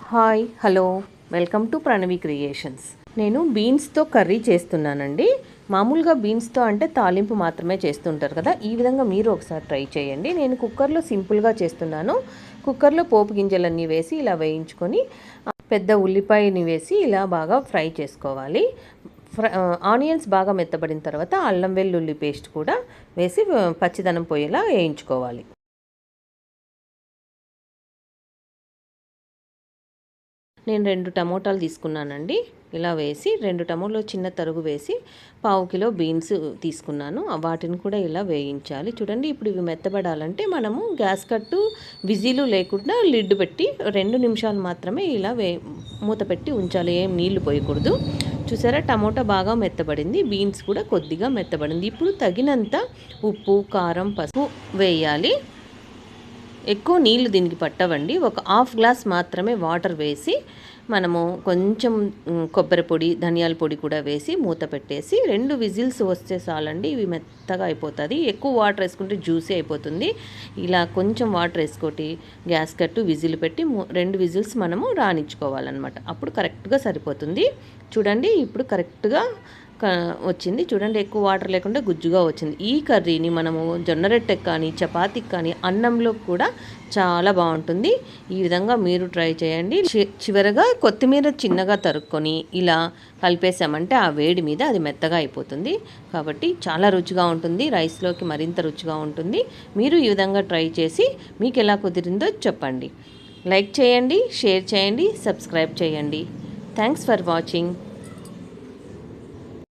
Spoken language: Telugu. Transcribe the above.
Hi hello. Welcome to Pranavi creations. నేను బీన్స్తో కర్రీ చేస్తున్నానండి. మామూలుగా బీన్స్తో అంటే తాలింపు మాత్రమే చేస్తుంటారు కదా ఈ విధంగా మీరు ఒకసారి ట్రై చేయండి. నేను కుక్కర్లో సింపుల్గా చేస్తున్నాను. కుక్కర్లో పోపు గింజలన్నీ వేసి ఇలా వేయించుకొని పెద్ద ఉల్లిపాయని వేసి ఇలా బాగా ఫ్రై చేసుకోవాలి. ఫ్ర- ఆనియన్స్ బాగా మెత్తబడిన తర్వాత అల్లం వెల్లుల్లి పేస్ట్ కూడా వేసి పచ్చిదనం పోయేలా వేయించుకోవాలి. నేను రెండు టమోటాలు తీసుకున్నానండి. ఇలా వేసి రెండు టమోటాలు చిన్న తరుగు వేసి పావు కిలో బీన్స్ తీసుకున్నాను. వాటిని కూడా ఇలా వేయించాలి. చూడండి ఇప్పుడు ఇవి మెత్తబడాలంటే మనము గ్యాస్ కట్టు విజిలు లేకుండా లిడ్ పెట్టి రెండు నిమిషాలు మాత్రమే ఇలా వే మూత పెట్టి ఉంచాలి. ఏం నీళ్ళు పోయకూడదు. చూసారా టమోటా బాగా మెత్తబడింది. బీన్స్ కూడా కొద్దిగా మెత్తబడింది. ఇప్పుడు తగినంత ఉప్పు కారం పసుపు వేయాలి. ఎక్కువ నీళ్ళు దీనికి పట్టవండి. ఒక హాఫ్ గ్లాస్ మాత్రమే వాటర్ వేసి మనము కొంచెం కొబ్బరి పొడి ధనియాల పొడి కూడా వేసి మూత పెట్టేసి రెండు విజిల్స్ వస్తే చాలండి ఇవి మెత్తగా అయిపోతుంది. ఎక్కువ వాటర్ వేసుకుంటే జ్యూసీ అయిపోతుంది. ఇలా కొంచెం వాటర్ వేసుకోటి గ్యాస్ కట్టు విజిల్ పెట్టి రెండు విజిల్స్ మనము రాణించుకోవాలన్నమాట. అప్పుడు కరెక్ట్గా సరిపోతుంది. చూడండి ఇప్పుడు కరెక్ట్గా వచ్చింది. చూడండి ఎక్కువ వాటర్ లేకుండా గుజ్జుగా వచ్చింది. ఈ కర్రీని మనము జొన్న రొట్టెకి కానీ చపాతీకి కానీ అన్నంలో కూడా చాలా బాగుంటుంది. ఈ విధంగా మీరు ట్రై చేయండి. చివరగా కొత్తిమీర చిన్నగా తరుక్కొని ఇలా కలిపేసామంటే ఆ వేడి మీద అది మెత్తగా అయిపోతుంది. కాబట్టి చాలా రుచిగా ఉంటుంది. రైస్లోకి మరింత రుచిగా ఉంటుంది. మీరు ఈ విధంగా ట్రై చేసి మీకు ఎలా కుదిరిందో చెప్పండి. లైక్ చేయండి షేర్ చేయండి సబ్స్క్రైబ్ చేయండి. Thanks for watching.